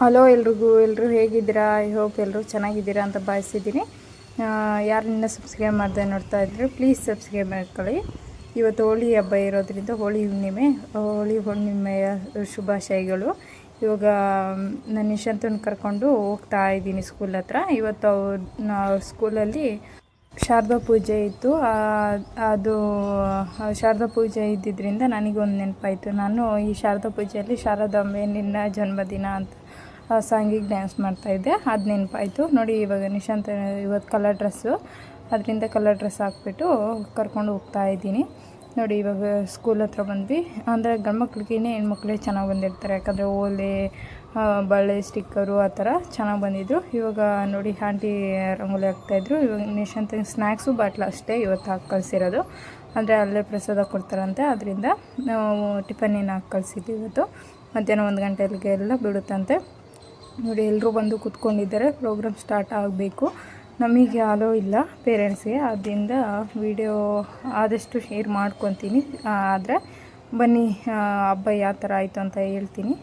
Hello ಎಲ್ರಿಗೂ ಎಲ್ಲರೂ ಹೇಗಿದ್ದೀರಾ? ಐ ಹೋಪ್ ಎಲ್ಲರೂ ಚೆನ್ನಾಗಿದ್ದೀರಾ ಅಂತ ಭಾವಿಸಿದ್ದೀನಿ. ಯಾರು ನಿನ್ನ ಸಬ್ಸ್ಕ್ರೈಬ್ ಮಾಡದೆ ನೋಡ್ತಾ ಇದ್ರು ಪ್ಲೀಸ್ ಸಬ್ಸ್ಕ್ರೈಬ್ ಮಾಡ್ಕೊಳ್ಳಿ. ಇವತ್ತು ಹೋಳಿ ಹಬ್ಬ ಇರೋದ್ರಿಂದ ಹೋಳಿ ಹುಣ್ಣಿಮೆ ಹೋಳಿ ಹುಣ್ಣಿಮೆಯ ಶುಭಾಶಯಗಳು. ಇವಾಗ, ನಾನು ನಿಶಾಂತನ ಕರ್ಕೊಂಡು ಹೋಗ್ತಾ ಇದ್ದೀನಿ ಸ್ಕೂಲ್ ಹತ್ರ. ಇವತ್ತು ಅವ್ರ ಸ್ಕೂಲಲ್ಲಿ ಶಾರದಾ ಪೂಜೆ ಇತ್ತು. ಅದು ಶಾರದಾ ಪೂಜೆ ಇದ್ದಿದ್ದರಿಂದ ನನಗೊಂದು ನೆನಪಾಯಿತು. ನಾನು ಈ ಶಾರದಾ ಪೂಜೆಯಲ್ಲಿ ಶಾರದಾಂಬೆ ನಿನ್ನ ಜನ್ಮದಿನ ಅಂತ ಸಾಂಗಿಗೆ ಡ್ಯಾನ್ಸ್ ಮಾಡ್ತಾಯಿದ್ದೆ ಅದು ನೆನಪಾಯಿತು. ನೋಡಿ, ಇವಾಗ ನಿಶಾಂತ್ ಇವತ್ತು ಕಲರ್ ಡ್ರೆಸ್ಸು ಅದರಿಂದ ಕಲರ್ ಡ್ರೆಸ್ ಹಾಕ್ಬಿಟ್ಟು ಕರ್ಕೊಂಡು ಹೋಗ್ತಾ ಇದ್ದೀನಿ. ನೋಡಿ, ಇವಾಗ ಸ್ಕೂಲ್ ಹತ್ರ ಬಂದ್ವಿ. ಅಂದರೆ ಗಂಡ್ಮಕ್ಳಿಗಿನೇ ಹೆಣ್ಮಕ್ಳೇ ಚೆನ್ನಾಗಿ ಬಂದಿರ್ತಾರೆ. ಯಾಕಂದರೆ ಓಲೆ ಬಳೆ ಸ್ಟಿಕ್ಕರು ಆ ಥರ ಚೆನ್ನಾಗಿ ಬಂದಿದ್ರು. ಇವಾಗ ನೋಡಿ, ಆಂಟಿ ರಂಗೋಲಿ ಹಾಕ್ತಾಯಿದ್ರು ಇವಾಗ ನಿಶಾಂತ್ ಸ್ನ್ಯಾಕ್ಸು ಬಾಟ್ಲು ಅಷ್ಟೇ ಇವತ್ತು ಹಾಕಿ ಕಳಿಸಿರೋದು. ಅಂದರೆ ಅಲ್ಲೇ ಪ್ರಸಾದ ಕೊಡ್ತಾರಂತೆ. ಅದರಿಂದ ನಾವು ಟಿಫನಿನ ಹಾಕಿ ಕಳಿಸಿದ್ವಿ ಇವತ್ತು. ಮಧ್ಯಾಹ್ನ ಒಂದು ಗಂಟೆಗೆ ಎಲ್ಲ ಬಿಡುತ್ತಂತೆ ನೋಡಿ ಎಲ್ಲರೂ ಬಂದು ಕೂತ್ಕೊಂಡಿದ್ದಾರೆ. ಪ್ರೋಗ್ರಾಮ್ ಸ್ಟಾರ್ಟ್ ಆಗಬೇಕು. ನಮಗೆ ಅಲೋ ಇಲ್ಲ ಪೇರೆಂಟ್ಸ್ಗೆ ಆದ್ದರಿಂದ ವಿಡಿಯೋ ಆದಷ್ಟು ಶೇರ್ ಮಾಡ್ಕೊತೀನಿ. ಆದರೆ ಬನ್ನಿ ಹಬ್ಬ ಯಾವ ಥರ ಆಯಿತು ಅಂತ ಹೇಳ್ತೀನಿ.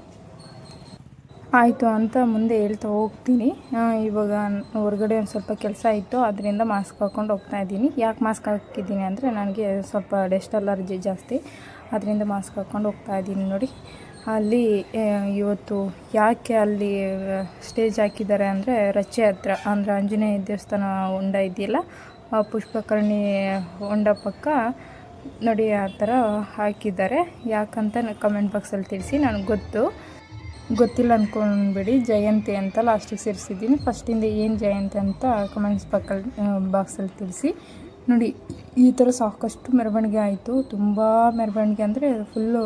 ಆಯಿತು ಅಂತ ಮುಂದೆ ಹೇಳ್ತಾ ಹೋಗ್ತೀನಿ. ಇವಾಗ ಹೊರಗಡೆ ಒಂದು ಸ್ವಲ್ಪ ಕೆಲಸ ಇತ್ತು. ಅದರಿಂದ ಮಾಸ್ಕ್ ಹಾಕ್ಕೊಂಡು ಹೋಗ್ತಾ ಇದ್ದೀನಿ. ಯಾಕೆ ಮಾಸ್ಕ್ ಹಾಕಿದ್ದೀನಿ ಅಂದರೆ, ನನಗೆ ಸ್ವಲ್ಪ ಡೆಸ್ಟ್ ಅಲರ್ಜಿ ಜಾಸ್ತಿ. ಅದರಿಂದ ಮಾಸ್ಕ್ ಹಾಕ್ಕೊಂಡು ಹೋಗ್ತಾ ಇದ್ದೀನಿ ನೋಡಿ. ಅಲ್ಲಿ ಇವತ್ತು ಯಾಕೆ ಅಲ್ಲಿ ಸ್ಟೇಜ್ ಹಾಕಿದ್ದಾರೆ ಅಂದರೆ ರಚೆ ಹತ್ರ, ಅಂದರೆ ಆಂಜನೇಯ ದೇವಸ್ಥಾನ ಹೊಂಡ ಇದೆಯಲ್ಲ, ಆ ಪುಷ್ಪಕರ್ಣಿ ಹೊಂಡ ಪಕ್ಕ ನೋಡಿ ಆ ಥರ ಹಾಕಿದ್ದಾರೆ. ಯಾಕಂತ ಕಮೆಂಟ್ ಬಾಕ್ಸಲ್ಲಿ ತಿಳಿಸಿ, ನನಗೆ ಗೊತ್ತು. ಗೊತ್ತಿಲ್ಲ ಅಂದ್ಕೊಂಡ್ಬಿಡಿ ಜಯಂತಿ ಅಂತ ಲಾಸ್ಟಿಗೆ ಸೇರಿಸಿದ್ದೀನಿ. ಫಸ್ಟಿಂದ ಏನು ಜಯಂತಿ ಅಂತ ಕಮೆಂಟ್ಸ್ ಪಕ್ಕಲ್ಲಿ ಬಾಕ್ಸಲ್ಲಿ ತಿಳಿಸಿ. ನೋಡಿ, ಈ ಥರ ಸಾಕಷ್ಟು ಮೆರವಣಿಗೆ ಆಯಿತು. ತುಂಬ ಮೆರವಣಿಗೆ ಅಂದರೆ ಫುಲ್ಲು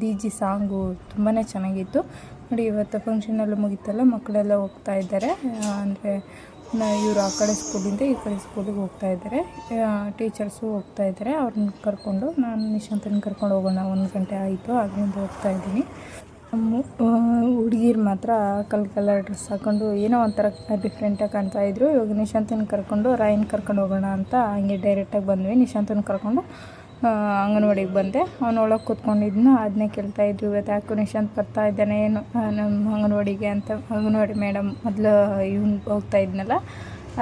ಡಿ ಜಿ ಸಾಂಗು ತುಂಬಾ ಚೆನ್ನಾಗಿತ್ತು. ನೋಡಿ, ಇವತ್ತು ಫಂಕ್ಷನೆಲ್ಲ ಮುಗೀತಲ್ಲ, ಮಕ್ಕಳೆಲ್ಲ ಹೋಗ್ತಾ ಇದ್ದಾರೆ. ಅಂದರೆ ಇವರು ಆ ಕಡೆ ಸ್ಕೂಲಿಂದ ಈ ಕಡೆ ಸ್ಕೂಲಿಗೆ ಹೋಗ್ತಾ ಇದ್ದಾರೆ. ಟೀಚರ್ಸು ಹೋಗ್ತಾ ಇದ್ದಾರೆ. ಅವ್ರನ್ನ ಕರ್ಕೊಂಡು, ನಾನು ನಿಶಾಂತನ ಕರ್ಕೊಂಡು ಹೋಗೋಣ. ಒಂದು ಗಂಟೆ ಆಯಿತು ಅದರಿಂದ ಹೋಗ್ತಾ ಇದ್ದೀನಿ. ಹುಡುಗಿರು ಮಾತ್ರ ಕಲ್ ಕಲರ್ ಡ್ರೆಸ್ ಹಾಕೊಂಡು ಏನೋ ಒಂಥರ ಡಿಫ್ರೆಂಟಾಗಿ ಕಾಣ್ತಾ ಇದ್ರು. ಇವಾಗ ನಿಶಾಂತನ ಕರ್ಕೊಂಡು, ರಾಯನ್ ಕರ್ಕೊಂಡು ಹೋಗೋಣ ಅಂತ ಹಂಗೆ ಡೈರೆಕ್ಟಾಗಿ ಬಂದ್ವಿ. ನಿಶಾಂತನ ಕರ್ಕೊಂಡು ಅಂಗನವಾಡಿಗೆ ಬಂದೆ. ಅವನೊಳಗೆ ಕೂತ್ಕೊಂಡಿದ್ನ ಅದನ್ನೇ ಕೇಳ್ತಾ ಇದ್ವಿ ಇವತ್ತು ಯಾಕೆ ನಿಶಾಂತ್ ಬರ್ತಾ ಇದ್ದಾನೆ, ಏನು ನಮ್ಮ ಅಂಗನವಾಡಿಗೆ ಅಂತ. ಅಂಗನವಾಡಿ ಮೇಡಮ್ ಮೊದಲು ಇವ್ನು ಹೋಗ್ತಾ ಇದ್ನಲ್ಲ,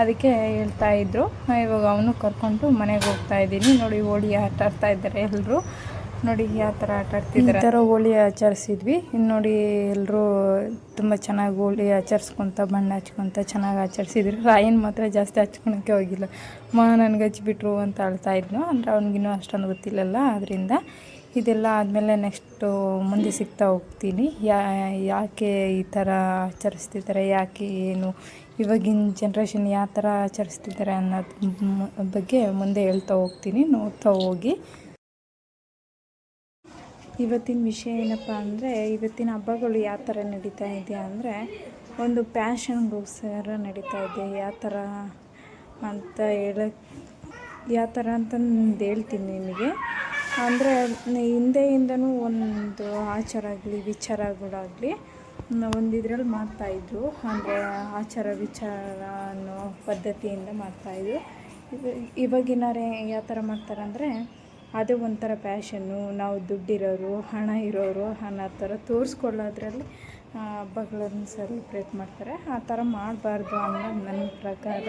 ಅದಕ್ಕೆ ಹೇಳ್ತಾ ಇದ್ರು. ಇವಾಗ ಅವನು ಕರ್ಕೊಂಡು ಮನೆಗೆ ಹೋಗ್ತಾ ಇದ್ದೀನಿ. ನೋಡಿ, ಓಡಿ ಆಟ ಆಡ್ತಾ ಇದ್ದಾರೆ ಎಲ್ಲರೂ ನೋಡಿ ಯಾವ ಥರ ಆಟ ಆಡ್ತಿದ್ದಾರೆ ಈ ಥರ ಹೋಳಿ ಆಚರಿಸಿದ್ವಿ. ಇನ್ನು ನೋಡಿ ಎಲ್ಲರೂ ತುಂಬ ಚೆನ್ನಾಗಿ ಹೋಳಿ ಆಚರಿಸ್ಕೊತ, ಬಣ್ಣ ಹಚ್ಕೊತ ಚೆನ್ನಾಗಿ ಆಚರಿಸಿದ್ರು. ರಾಯನ್ ಮಾತ್ರ ಜಾಸ್ತಿ ಹಚ್ಕೊಳಕ್ಕೆ ಹೋಗಿಲ್ಲ. ಮಾ ನನಗೆ ಹಚ್ಬಿಟ್ರು ಅಂತ ಅಳ್ತಾ ಇದ್ನು. ಅಂದರೆ ಅವ್ನಿಗಿನ್ನೂ ಅಷ್ಟೊಂದು ಗೊತ್ತಿಲ್ಲಲ್ಲ. ಅದರಿಂದ ಇದೆಲ್ಲ ಆದಮೇಲೆ ನೆಕ್ಸ್ಟು ಮುಂದೆ ಸಿಗ್ತಾ ಹೋಗ್ತೀನಿ. ಯಾ, ಯಾಕೆ ಈ ಥರ ಆಚರಿಸ್ತಿದ್ದಾರೆ ಯಾಕೆ ಏನು? ಇವಾಗಿನ ಜನ್ರೇಷನ್ ಯಾವ ಥರ ಆಚರಿಸ್ತಿದ್ದಾರೆ ಅನ್ನೋದು ಬಗ್ಗೆ ಮುಂದೆ ಹೇಳ್ತಾ ಹೋಗ್ತೀನಿ. ನೋಡ್ತಾ ಹೋಗಿ. ಇವತ್ತಿನ ವಿಷಯ ಏನಪ್ಪ ಅಂದರೆ, ಇವತ್ತಿನ ಹಬ್ಬಗಳು ಯಾವ ಥರ ನಡೀತಾ ಇದೆ ಅಂದರೆ, ಒಂದು ಪ್ಯಾಷನ್ಗೋಸ್ಕರ ನಡೀತಾ ಇದೆ. ಯಾವ ಥರ ಅಂತ ಹೇಳಕ್ಕೆ ಯಾವ ಥರ ಅಂತಂದು ಹೇಳ್ತೀನಿ ನಿಮಗೆ. ಅಂದರೆ, ಹಿಂದೆಯಿಂದನೂ ಒಂದು ಆಚಾರ ಆಗಲಿ, ವಿಚಾರಗಳಾಗಲಿ, ಒಂದು ಇದ್ರಲ್ಲಿ ಮಾಡ್ತಾಯಿದ್ರು ಅಂದರೆ, ಆಚಾರ, ವಿಚಾರ ಅನ್ನೋ ಪದ್ಧತಿಯಿಂದ ಮಾಡ್ತಾಯಿದ್ರು ಇವ, ಇವಾಗಿನಾರೇ ಯಾವ ಥರ ಮಾಡ್ತಾರೆ ಅಂದರೆ ಅದು ಒಂಥರ ಪ್ಯಾಷನ್ನು, ನಾವು ದುಡ್ಡಿರೋರು, ಹಣ ಇರೋರು, ಅನ್ನೋ ಥರ ತೋರಿಸ್ಕೊಳ್ಳೋದ್ರಲ್ಲಿ ಹಬ್ಬಗಳನ್ನ ಸೆಲೆಬ್ರೇಟ್ ಮಾಡ್ತಾರೆ. ಆ ಥರ ಮಾಡಬಾರ್ದು ಅನ್ನೋದು ನನ್ನ ಪ್ರಕಾರ.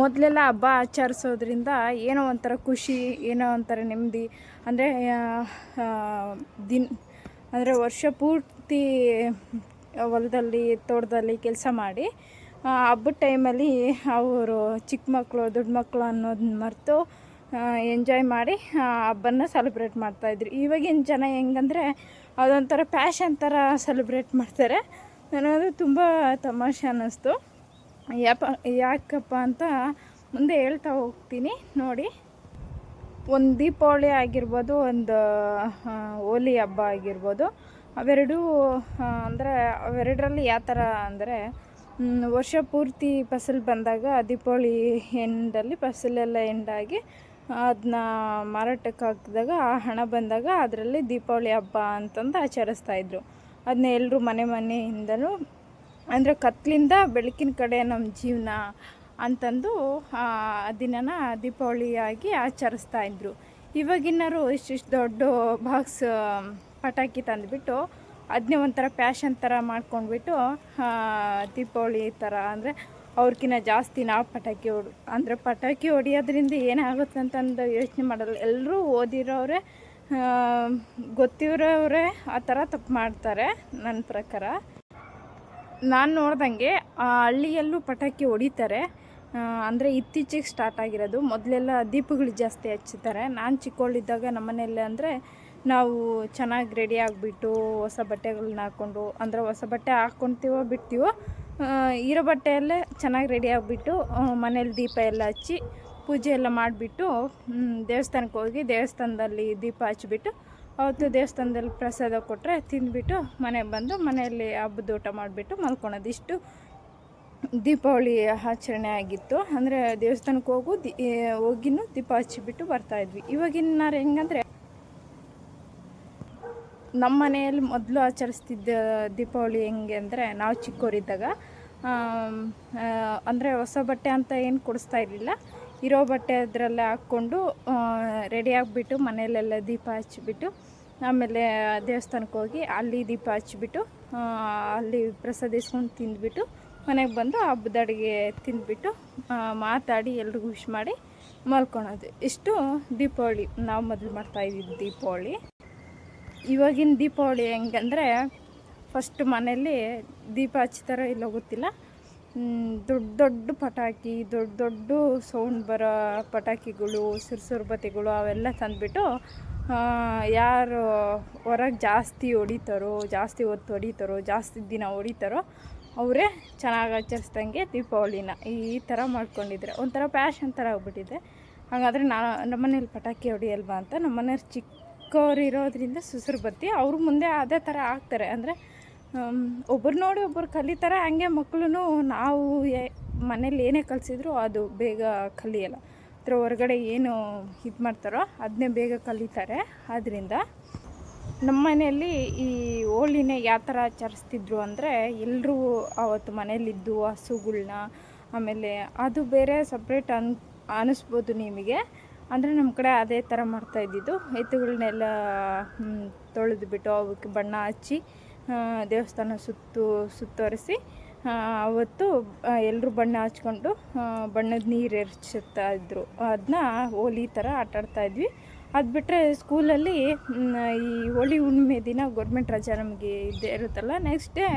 ಮೊದಲೆಲ್ಲ ಹಬ್ಬ ಆಚರಿಸೋದ್ರಿಂದ ಏನೋ ಒಂಥರ ಖುಷಿ, ಏನೋ ಒಂಥರ ನೆಮ್ಮದಿ. ಅಂದರೆ ದಿನ, ಅಂದರೆ ವರ್ಷ ಪೂರ್ತಿ ಹೊಲದಲ್ಲಿ, ತೋಟದಲ್ಲಿ ಕೆಲಸ ಮಾಡಿ ಹಬ್ಬದ ಟೈಮಲ್ಲಿ ಅವರು ಚಿಕ್ಕ ಮಕ್ಕಳು, ದೊಡ್ಡ ಮಕ್ಕಳು ಅನ್ನೋದನ್ನ ಮರೆತು ಎಂಜಾಯ್ ಮಾಡಿ ಹಬ್ಬನ ಸೆಲೆಬ್ರೇಟ್ ಮಾಡ್ತಾಯಿದ್ರು ಇವಾಗಿನ ಜನ ಹೆಂಗಂದ್ರೆ ಅದೊಂಥರ ಪ್ಯಾಷನ್ ಥರ ಸೆಲೆಬ್ರೇಟ್ ಮಾಡ್ತಾರೆ. ನನಗದು ತುಂಬ ತಮಾಷೆ ಅನ್ನಿಸ್ತು. ಯಾಪ, ಯಾಕಪ್ಪ ಅಂತ ಮುಂದೆ ಹೇಳ್ತಾ ಹೋಗ್ತೀನಿ, ನೋಡಿ. ಒಂದು ದೀಪಾವಳಿ ಆಗಿರ್ಬೋದು, ಒಂದು ಹೋಲಿ ಹಬ್ಬ ಆಗಿರ್ಬೋದು, ಅವೆರಡೂ ಅಂದರೆ ಅವೆರಡರಲ್ಲಿ ಯಾವ ಥರ ಅಂದರೆ ವರ್ಷ ಪೂರ್ತಿ ಫಸಲು ಬಂದಾಗ ದೀಪಾವಳಿ ಎಂಡಲ್ಲಿ ಫಸಲೆಲ್ಲ ಎಂಡಾಗಿ ಅದನ್ನ ಮಾರಾಟಕ್ಕೆ ಹಾಕಿದಾಗ ಆ ಹಣ ಬಂದಾಗ ಅದರಲ್ಲಿ ದೀಪಾವಳಿ ಹಬ್ಬ ಅಂತಂದು ಆಚರಿಸ್ತಾ ಇದ್ರು. ಅದನ್ನ ಎಲ್ಲರೂ ಮನೆ ಮನೆಯಿಂದಲೂ ಅಂದರೆ ಕತ್ತಲಿಂದ ಬೆಳಕಿನ ಕಡೆ ನಮ್ಮ ಜೀವನ ಅಂತಂದು, ಆ ದಿನನ ದೀಪಾವಳಿಯಾಗಿ ಆಚರಿಸ್ತಾ ಇದ್ರು. ಇವಾಗಿನರು ಇಷ್ಟಿಷ್ಟು ದೊಡ್ಡ ಬಾಕ್ಸ್ ಪಟಾಕಿ ತಂದುಬಿಟ್ಟು ಅದನ್ನೇ ಒಂಥರ ಪ್ಯಾಷನ್ ಥರ ಮಾಡ್ಕೊಂಡ್ಬಿಟ್ಟು ದೀಪಾವಳಿ ಥರ ಅಂದರೆ ಅವ್ರಕ್ಕಿಂತ ಜಾಸ್ತಿ ನಾವು ಪಟಾಕಿ ಹೊಡು, ಅಂದರೆ ಪಟಾಕಿ ಹೊಡಿಯೋದ್ರಿಂದ ಏನಾಗುತ್ತೆ ಅಂತಂದು ಯೋಚನೆ ಮಾಡಲ್ಲ. ಎಲ್ಲರೂ ಓದಿರೋರೆ ಗೊತ್ತಿರೋರೇ ಆ ಥರ ತಪ್ಪು ಮಾಡ್ತಾರೆ ನನ್ನ ಪ್ರಕಾರ. ನಾನು ನೋಡ್ದಂಗೆ ಆ ಹಳ್ಳಿಯಲ್ಲೂ ಪಟಾಕಿ ಹೊಡಿತಾರೆ. ಅಂದರೆ ಇತ್ತೀಚೆಗೆ ಸ್ಟಾರ್ಟ್ ಆಗಿರೋದು. ಮೊದಲೆಲ್ಲ ದೀಪಗಳು ಜಾಸ್ತಿ ಹಚ್ಚುತ್ತಾರೆ ನಾನು ಚಿಕ್ಕವಳಿದ್ದಾಗ ಮನೆಯಲ್ಲೇ ಅಂದರೆ ನಾವು ಚೆನ್ನಾಗಿ ರೆಡಿ ಆಗಿಬಿಟ್ಟು ಹೊಸ ಬಟ್ಟೆಗಳನ್ನ ಹಾಕ್ಕೊಂಡು ಅಂದರೆ ಹೊಸ ಬಟ್ಟೆ ಹಾಕ್ಕೊತೀವೋ ಬಿಡ್ತೀವೋ ಇರೋ ಬಟ್ಟೆಯಲ್ಲೇ ಚೆನ್ನಾಗಿ ರೆಡಿ ಆಗಿಬಿಟ್ಟು ಮನೇಲಿ ದೀಪ ಎಲ್ಲ ಹಚ್ಚಿ ಪೂಜೆ ಎಲ್ಲ ಮಾಡಿಬಿಟ್ಟು ದೇವಸ್ಥಾನಕ್ಕೆ ಹೋಗಿ ದೇವಸ್ಥಾನದಲ್ಲಿ ದೀಪ ಹಚ್ಚಿಬಿಟ್ಟು ಅವತ್ತು ದೇವಸ್ಥಾನದಲ್ಲಿ ಪ್ರಸಾದ ಕೊಟ್ಟರೆ ತಿಂದ್ಬಿಟ್ಟು ಮನೆಗೆ ಬಂದು ಮನೆಯಲ್ಲಿ ಹಬ್ಬದ ಊಟ ಮಾಡಿಬಿಟ್ಟು ಮಲ್ಕೊಳೋದು ದೀಪಾವಳಿ ಆಚರಣೆ ಆಗಿತ್ತು. ಅಂದರೆ ದೇವಸ್ಥಾನಕ್ಕೆ ಹೋಗು, ದಿ ಹೋಗಿನೂ ದೀಪ ಹಚ್ಚಿಬಿಟ್ಟು ಬರ್ತಾಯಿದ್ವಿ ಇವಾಗಿನ ಹೆಂಗಂದರೆ ನಮ್ಮ ಮನೆಯಲ್ಲಿ ಮೊದಲು ಆಚರಿಸ್ತಿದ್ದ ದೀಪಾವಳಿ ಹೆಂಗೆ ಅಂದರೆ ನಾವು ಚಿಕ್ಕವರಿದ್ದಾಗ ಅಂದರೆ ಹೊಸ ಬಟ್ಟೆ ಅಂತ ಏನು ಕೊಡಿಸ್ತಾ ಇರಲಿಲ್ಲ. ಇರೋ ಬಟ್ಟೆ ಅದರಲ್ಲೇ ಹಾಕ್ಕೊಂಡು ರೆಡಿ ಆಗಿಬಿಟ್ಟು ಮನೆಯಲ್ಲೆಲ್ಲ ದೀಪ ಹಚ್ಚಿಬಿಟ್ಟು, ಆಮೇಲೆ ದೇವಸ್ಥಾನಕ್ಕೆ ಹೋಗಿ ಅಲ್ಲಿ ದೀಪ ಹಚ್ಚಿಬಿಟ್ಟು ಅಲ್ಲಿ ಪ್ರಸಾದ ಇಸ್ಕೊಂಡು ತಿಂದ್ಬಿಟ್ಟು, ಮನೆಗೆ ಬಂದು ಹಬ್ಬದ ಅಡುಗೆ ತಿಂದ್ಬಿಟ್ಟು ಮಾತಾಡಿ ಎಲ್ರಿಗೂ ವಿಶ್ ಮಾಡಿ ಮಲ್ಕೊಳೋದು. ಇಷ್ಟು ದೀಪಾವಳಿ ನಾವು ಮೊದಲು ಮಾಡ್ತಾಯಿದ್ದೀವಿ ದೀಪಾವಳಿ. ಇವಾಗಿನ ದೀಪಾವಳಿ ಹೆಂಗಂದರೆ ಫಸ್ಟ್ ಮನೇಲಿ ದೀಪ ಹಚ್ತಾರೋ ಇಲ್ಲೋ ಗೊತ್ತಿಲ್ಲ. ದೊಡ್ಡ ದೊಡ್ಡ ಪಟಾಕಿ, ದೊಡ್ಡ ದೊಡ್ಡ ಸೌಂಡ್ ಬರೋ ಪಟಾಕಿಗಳು ಸುರ್ಸುರ್ಬತಿಗಳು ಅವೆಲ್ಲ ತಂದುಬಿಟ್ಟು ಯಾರು ಹೊರಗೆ ಜಾಸ್ತಿ ಹೊಡಿತಾರೋ, ಜಾಸ್ತಿ ಹೊತ್ತು ಹೊಡಿತಾರೋ, ಜಾಸ್ತಿ ದಿನ ಹೊಡಿತಾರೋ ಅವರೇ ಚೆನ್ನಾಗಿ ಆಚರಿಸ್ದಂಗೆ ದೀಪಾವಳಿನ ಈ ಥರ ಮಾಡ್ಕೊಂಡಿದ್ರೆ. ಒಂಥರ ಪ್ಯಾಷನ್ ಥರ ಆಗ್ಬಿಟ್ಟಿದೆ. ಹಾಗಾದರೆ ನಾ, ನಮ್ಮನೇಲಿ ಪಟಾಕಿ ಹೊಡಿಯಲ್ವಾ ಅಂತ ನಮ್ಮನೆಯವ್ರು ಚಿಕ್ಕವ್ರು ಇರೋದ್ರಿಂದ ಸುಸುರು ಬತ್ತಿ ಅವ್ರ ಮುಂದೆ ಅದೇ ಥರ ಆಗ್ತಾರೆ. ಅಂದರೆ ಒಬ್ಬರು ನೋಡಿ ಒಬ್ಬರು ಕಲಿತಾರೆ, ಹಂಗೆ ಮಕ್ಕಳು ನಾವು ಮನೇಲಿ ಏನೇ ಕಲಿಸಿದ್ರು ಅದು ಬೇಗ ಕಲಿಯಲ್ಲ. ಹತ್ರ ಹೊರಗಡೆ ಏನು ಇದು ಮಾಡ್ತಾರೋ ಅದನ್ನೇ ಬೇಗ ಕಲಿತಾರೆ. ಆದ್ದರಿಂದ ನಮ್ಮ ಮನೆಯಲ್ಲಿ ಈ ಹೋಳಿನ ಯಾವ ಥರ ಆಚರಿಸ್ತಿದ್ರು ಅಂದರೆ ಎಲ್ಲರೂ ಆವತ್ತು ಮನೇಲಿದ್ದು ಹಸುಗಳನ್ನ ಆಮೇಲೆ ಅದು ಬೇರೆ ಸಪ್ರೇಟ್ ಅನ್ ಅನ್ನಿಸ್ಬೋದು ನಿಮಗೆ. ಅಂದರೆ ನಮ್ಮ ಕಡೆ ಅದೇ ಥರ ಮಾಡ್ತಾ ಇದ್ದಿದ್ದು. ಎತ್ತುಗಳನ್ನೆಲ್ಲ ತೊಳೆದು ಬಿಟ್ಟು ಅವಕ್ಕೆ ಬಣ್ಣ ಹಚ್ಚಿ ದೇವಸ್ಥಾನ ಸುತ್ತು, ಸುತ್ತುವರಿಸಿ ಅವತ್ತು ಎಲ್ಲರೂ ಬಣ್ಣ ಹಚ್ಕೊಂಡು ಬಣ್ಣದ ನೀರು ಎರಚುತ್ತಾ ಇದ್ದರು ಅದನ್ನ ಹೋಲಿ ಥರ ಆಟಾಡ್ತಾ ಇದ್ವಿ. ಅದು ಬಿಟ್ಟರೆ ಸ್ಕೂಲಲ್ಲಿ ಈ ಹೋಳಿ ಹುಣ್ಣಿಮೆ ದಿನ ಗೌರ್ಮೆಂಟ್ ರಜಾ ನಮಗೆ ಇದ್ದೇ ಇರುತ್ತಲ್ಲ ನೆಕ್ಸ್ಟ್ ಡೇ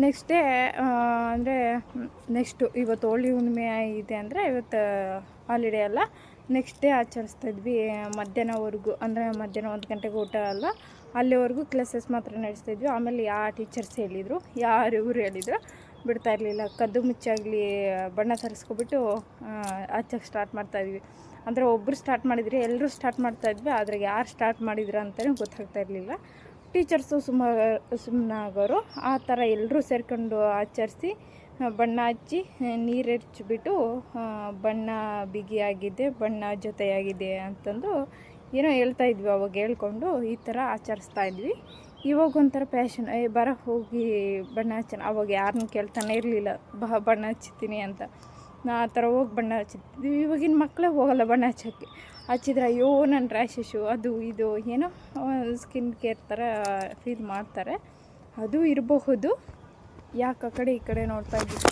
ನೆಕ್ಸ್ಟ್ ಡೇ ಅಂದರೆ ನೆಕ್ಸ್ಟು ಇವತ್ತು ಹೋಳಿ ಹುಣ್ಣಿಮೆ ಇದೆ ಅಂದರೆ ಇವತ್ತು ಹಾಲಿಡೇ ಅಲ್ಲ. ನೆಕ್ಸ್ಟ್ ಡೇ ಆಚರಿಸ್ತಾ ಇದ್ವಿ ಮಧ್ಯಾಹ್ನವರೆಗೂ. ಅಂದರೆ ಮಧ್ಯಾಹ್ನ ಒಂದು ಗಂಟೆಗೆ ಊಟ ಅಲ್ಲ ಅಲ್ಲಿವರೆಗೂ ಕ್ಲಾಸಸ್ ಮಾತ್ರ ನಡೆಸ್ತಾ ಇದ್ವಿ. ಆಮೇಲೆ ಯಾವ ಟೀಚರ್ಸ್ ಹೇಳಿದರು, ಯಾರು ಇವರು ಹೇಳಿದ್ರು, ಬಿಡ್ತಾ ಇರಲಿಲ್ಲ. ಕದ್ದು ಮುಚ್ಚಾಗಲಿ, ಬಣ್ಣ ತರಿಸ್ಕೊಬಿಟ್ಟು ಆಚಕ್ಕೆ ಸ್ಟಾರ್ಟ್ ಮಾಡ್ತಾಯಿದ್ವಿ ಅಂದರೆ ಒಬ್ಬರು ಸ್ಟಾರ್ಟ್ ಮಾಡಿದರೆ ಎಲ್ಲರೂ ಸ್ಟಾರ್ಟ್ ಮಾಡ್ತಾಯಿದ್ವಿ ಆದರೆ ಯಾರು ಸ್ಟಾರ್ಟ್ ಮಾಡಿದ್ರು ಅಂತಲೇ ಗೊತ್ತಾಗ್ತಾ ಇರಲಿಲ್ಲ. ಟೀಚರ್ಸು ಸುಮ್ಮ ಸುಮ್ಮನಾಗೋರು ಆ ಥರ ಎಲ್ಲರೂ ಸೇರ್ಕೊಂಡು ಆಚರಿಸಿ ಬಣ್ಣ ಹಚ್ಚಿ ನೀರು ಎರಚಿಬಿಟ್ಟು ಬಣ್ಣ ಬಿಗಿಯಾಗಿದೆ, ಬಣ್ಣ ಜೊತೆಯಾಗಿದೆ ಅಂತಂದು ಏನೋ ಹೇಳ್ತಾ ಇದ್ವಿ ಅವಾಗ ಹೇಳ್ಕೊಂಡು ಈ ಥರ ಆಚರಿಸ್ತಾ ಇದ್ವಿ. ಇವಾಗ ಒಂಥರ ಪ್ಯಾಷನ್, ಏ, ಬರ ಹೋಗಿ ಬಣ್ಣ ಹಚ್ಚೋಣ ಅವಾಗ ಯಾರನ್ನೂ ಕೇಳ್ತಾನೆ ಇರಲಿಲ್ಲ, ಬಾ, ಬಣ್ಣ ಹಚ್ತೀನಿ ಅಂತ. ನಾ ಆ ಥರ ಹೋಗಿ ಬಣ್ಣ ಹಚ್ಚಿದ್ವಿ. ಇವಾಗಿನ ಮಕ್ಕಳೇ ಹೋಗಲ್ಲ ಬಣ್ಣ ಹಚ್ಚೋಕ್ಕೆ. ಹಚ್ಚಿದ್ರೆ ಅಯ್ಯೋ ನನ್ನ ರ್ಯಾಷಸ್ಸು ಅದು ಇದು, ಏನೋ ಸ್ಕಿನ್ ಕೇರ್ ಥರ ಫೀಲ್ ಮಾಡ್ತಾರೆ. ಅದು ಇರಬಹುದು. ಯಾಕೆ ಆ ಕಡೆ ಈ ಕಡೆ ನೋಡ್ತಾ ಇದ್ದೀನಿ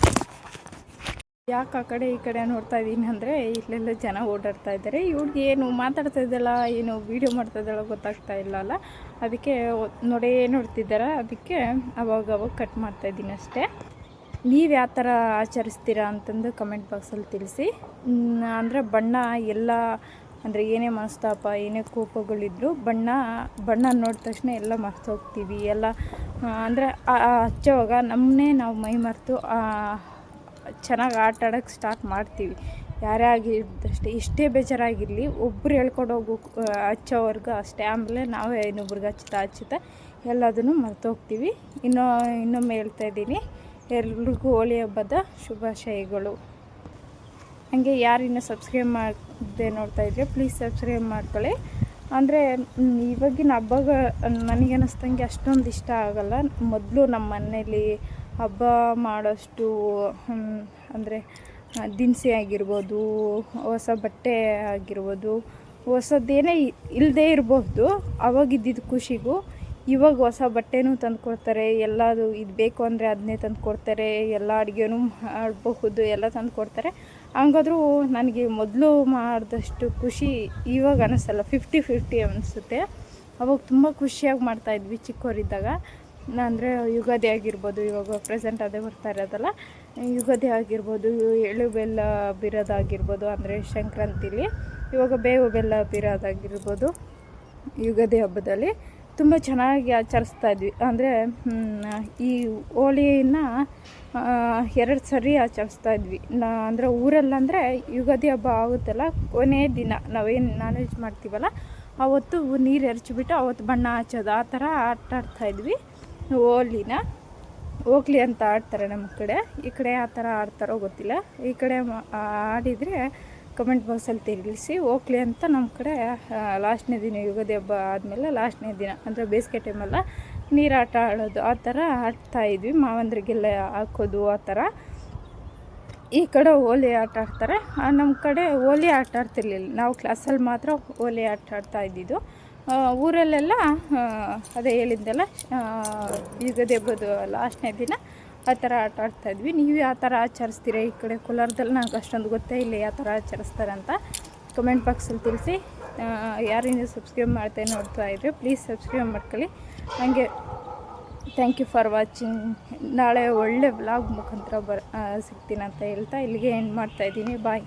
ಯಾಕೆ ಆ ಕಡೆ ಈ ಕಡೆ ನೋಡ್ತಾ ಇದ್ದೀನಿ ಅಂದರೆ ಇಲ್ಲೆಲ್ಲ ಜನ ಓಡಾಡ್ತಾ ಇದ್ದಾರೆ. ಇವ್ಳಿಗೆ ಏನು ಮಾತಾಡ್ತಾ ಇದ್ದಲ್ಲ ಏನು ವೀಡಿಯೋ ಮಾಡ್ತಾ ಇದ್ದಾಳೋ ಗೊತ್ತಾಗ್ತಾ ಇಲ್ಲ ಅಲ್ಲ. ಅದಕ್ಕೆ ನೋಡೇ ನೋಡ್ತಿದ್ದಾರೆ? ಅದಕ್ಕೆ ಅವಾಗ ಅವಾಗ ಕಟ್ ಮಾಡ್ತಾ ಇದ್ದೀನಿ ಅಷ್ಟೇ. ನೀವು ಯಾವ ಥರ ಆಚರಿಸ್ತೀರಾ ಅಂತಂದು ಕಮೆಂಟ್ ಬಾಕ್ಸಲ್ಲಿ ತಿಳಿಸಿ. ಅಂದರೆ ಬಣ್ಣ, ಎಲ್ಲ ಅಂದರೆ ಏನೇ ಮನಸ್ತಾಪ, ಏನೇ ಕೋಪಗಳಿದ್ರು ಬಣ್ಣ ಬಣ್ಣ ನೋಡಿದ ತಕ್ಷಣ ಎಲ್ಲ ಮರ್ತು ಹೋಗ್ತೀವಿ. ಎಲ್ಲ ಅಂದರೆ ಹಚ್ಚೋವಾಗ ನಮ್ಮನ್ನೇ ನಾವು ಮೈ ಮರೆತು ಚೆನ್ನಾಗಿ ಆಟ ಆಡೋಕ್ಕೆ ಸ್ಟಾರ್ಟ್ ಮಾಡ್ತೀವಿ. ಯಾರೇ ಆಗಿದ್ದಷ್ಟೇ ಇಷ್ಟೇ ಬೇಜಾರಾಗಿರಲಿ ಒಬ್ಬರು ಹೇಳ್ಕೊಂಡು ಹೋಗು ಹಚ್ಚೋವರೆಗೂ ಅಷ್ಟೇ. ಆಮೇಲೆ ನಾವೇ ಇನ್ನೊಬ್ರಿಗೆ ಹಚ್ಚುತ್ತಾ ಹಚ್ಚುತ್ತಾ ಎಲ್ಲದನ್ನು ಮರ್ತು ಹೋಗ್ತೀವಿ. ಇನ್ನೂ, ಇನ್ನೊಮ್ಮೆ ಹೇಳ್ತಾ ಇದ್ದೀನಿ. ಎಲ್ರಿಗೂ ಹೋಳಿ ಹಬ್ಬದ ಶುಭಾಶಯಗಳು. ಹಾಗೆ ಯಾರು ಇನ್ನೂ ಸಬ್ಸ್ಕ್ರೈಬ್ ಮಾಡದೆ ನೋಡ್ತಾ ಇದ್ರೆ ಪ್ಲೀಸ್ ಸಬ್ಸ್ಕ್ರೈಬ್ ಮಾಡ್ಕೊಳ್ಳಿ. ಅಂದರೆ ಇವಾಗಿನ ಹಬ್ಬಗ, ನನಗೆ ಅನ್ನಿಸ್ದಂಗೆ ಅಷ್ಟೊಂದು ಇಷ್ಟ ಆಗೋಲ್ಲ. ಮೊದಲು ನಮ್ಮ ಮನೇಲಿ ಹಬ್ಬ ಮಾಡೋಷ್ಟು ಅಂದರೆ ದಿನಸಿ ಆಗಿರ್ಬೋದು, ಹೊಸ ಬಟ್ಟೆ ಆಗಿರ್ಬೋದು, ಹೊಸದೇನೇ ಇಲ್ಲದೇ ಇರಬಹುದು ಅವಾಗಿದ್ದಿದ್ದು ಖುಷಿಗೂ, ಇವಾಗ ಹೊಸ ಬಟ್ಟೆನೂ ತಂದು ಕೊಡ್ತಾರೆ ಎಲ್ಲದು ಇದು ಬೇಕು ಅಂದರೆ ಅದನ್ನೇ ತಂದು ಕೊಡ್ತಾರೆ ಎಲ್ಲ ಅಡುಗೆನೂ ಮಾಡಬಹುದು, ಎಲ್ಲ ತಂದು ಕೊಡ್ತಾರೆ ಹಂಗಾದ್ರೂ ನನಗೆ ಮೊದಲು ಮಾಡಿದಷ್ಟು ಖುಷಿ ಇವಾಗ ಅನ್ನಿಸಲ್ಲ ಫಿಫ್ಟಿ ಫಿಫ್ಟಿ ಅನಿಸುತ್ತೆ. ಅವಾಗ ತುಂಬ ಖುಷಿಯಾಗಿ ಮಾಡ್ತಾಯಿದ್ವಿ ಚಿಕ್ಕವರಿದ್ದಾಗ. ಅಂದರೆ ಯುಗಾದಿ ಆಗಿರ್ಬೋದು, ಇವಾಗ ಪ್ರೆಸೆಂಟ್ ಅದೇ ಬರ್ತಾ ಇರೋದಲ್ಲ. ಯುಗಾದಿ ಆಗಿರ್ಬೋದು, ಎಳ್ಳು ಬೆಲ್ಲ ಬಿರೋದಾಗಿರ್ಬೋದು, ಅಂದರೆ ಸಂಕ್ರಾಂತಿಲಿ. ಇವಾಗ ಬೇವು ಬೆಲ್ಲ ಬಿರೋದಾಗಿರ್ಬೋದು ಯುಗಾದಿ ಹಬ್ಬದಲ್ಲಿ. ತುಂಬ ಚೆನ್ನಾಗಿ ಆಚರಿಸ್ತಾ ಇದ್ವಿ. ಅಂದರೆ ಈ ಹೋಳಿನ ಎರಡು ಸರಿ ಆಚರಿಸ್ತಾ ಇದ್ವಿ. ನಾ, ಅಂದರೆ ಊರಲ್ಲಂದರೆ ಯುಗಾದಿ ಹಬ್ಬ ಆಗುತ್ತಲ್ಲ ಕೊನೆಯ ದಿನ ನಾವೇನು ನಾನ್ ವೆಜ್ ಮಾಡ್ತೀವಲ್ಲ, ಅವತ್ತು ನೀರು ಎರಚಿಬಿಟ್ಟು ಅವತ್ತು ಬಣ್ಣ ಹಚ್ಚೋದು, ಆ ಥರ ಆಟ ಆಡ್ತಾಯಿದ್ವಿ ಹೋಲಿನ ಹೋಗ್ಲಿ ಅಂತ ಆಡ್ತಾರೆ ನಮ್ಮ ಕಡೆ. ಈ ಕಡೆ ಆ ಥರ ಆಡ್ತಾರೋ ಗೊತ್ತಿಲ್ಲ. ಈ ಕಡೆ ಆಡಿದರೆ ಕಮೆಂಟ್ ಬಾಕ್ಸಲ್ಲಿ ತಿಳಿಸಿ ಹೋಗ್ಲಿ ಅಂತ ನಮ್ಮ ಕಡೆ ಲಾಸ್ಟ್ನೇ ದಿನ ಯುಗಾದಿ ಹಬ್ಬ ಆದಮೇಲೆ ಲಾಸ್ಟ್ನೇ ದಿನ, ಅಂದರೆ ಬೇಸಿಗೆ ಟೈಮಲ್ಲ ನೀರಾಟ ಆಡೋದು, ಆ ಥರ ಆಡ್ತಾ ಇದ್ವಿ. ಮಾವಂದ್ರಿಗೆಲ್ಲ ಹಾಕೋದು, ಆ ಥರ. ಈ ಕಡೆ ಹೋಲಿ ಆಟ ಆಡ್ತಾರೆ. ನಮ್ಮ ಕಡೆ ಹೋಲಿ ಆಟ ಆಡ್ತಿರ್ಲಿಲ್ಲ. ನಾವು ಕ್ಲಾಸಲ್ಲಿ ಮಾತ್ರ ಹೋಲಿ ಆಟ ಆಡ್ತಾ ಇದ್ದಿದ್ದು. ಊರಲ್ಲೆಲ್ಲ ಅದೇ ಹೇಳಿದ್ದೆಲ್ಲ ಯುಗದೆ ಹಬ್ಬದ ಲಾಸ್ಟ್ನೇ ದಿನ ಆ ಥರ ಆಟ ಆಡ್ತಾಯಿದ್ವಿ ನೀವು ಯಾವ ಥರ ಆಚರಿಸ್ತೀರ ಈ ಕಡೆ ಕೋಲಾರದಲ್ಲಿ? ನನಗೆ ಅಷ್ಟೊಂದು ಗೊತ್ತೇ ಇಲ್ಲ ಯಾವ ಥರ ಆಚರಿಸ್ತಾರೆ ಅಂತ. ಕಮೆಂಟ್ ಬಾಕ್ಸಲ್ಲಿ ತಿಳಿಸಿ. ಯಾರಿಂದ ಸಬ್ಸ್ಕ್ರೈಬ್ ಮಾಡ್ತಾ ನೋಡ್ತಾ ಇದ್ರೆ, ಪ್ಲೀಸ್ ಸಬ್ಸ್ಕ್ರೈಬ್ ಮಾಡ್ಕೊಳ್ಳಿ. ಹಾಗೆ ಥ್ಯಾಂಕ್ ಯು ಫಾರ್ ವಾಚಿಂಗ್ ನಾಳೆ ಒಳ್ಳೆ ವ್ಲಾಗ್ ಮುಖಾಂತರ ಬರ್ ಸಿಗ್ತೀನಂತ ಹೇಳ್ತಾ ಇಲ್ಲಿಗೆ ಎಂಡ್ ಮಾಡ್ತಾಯಿದ್ದೀನಿ ಬಾಯ್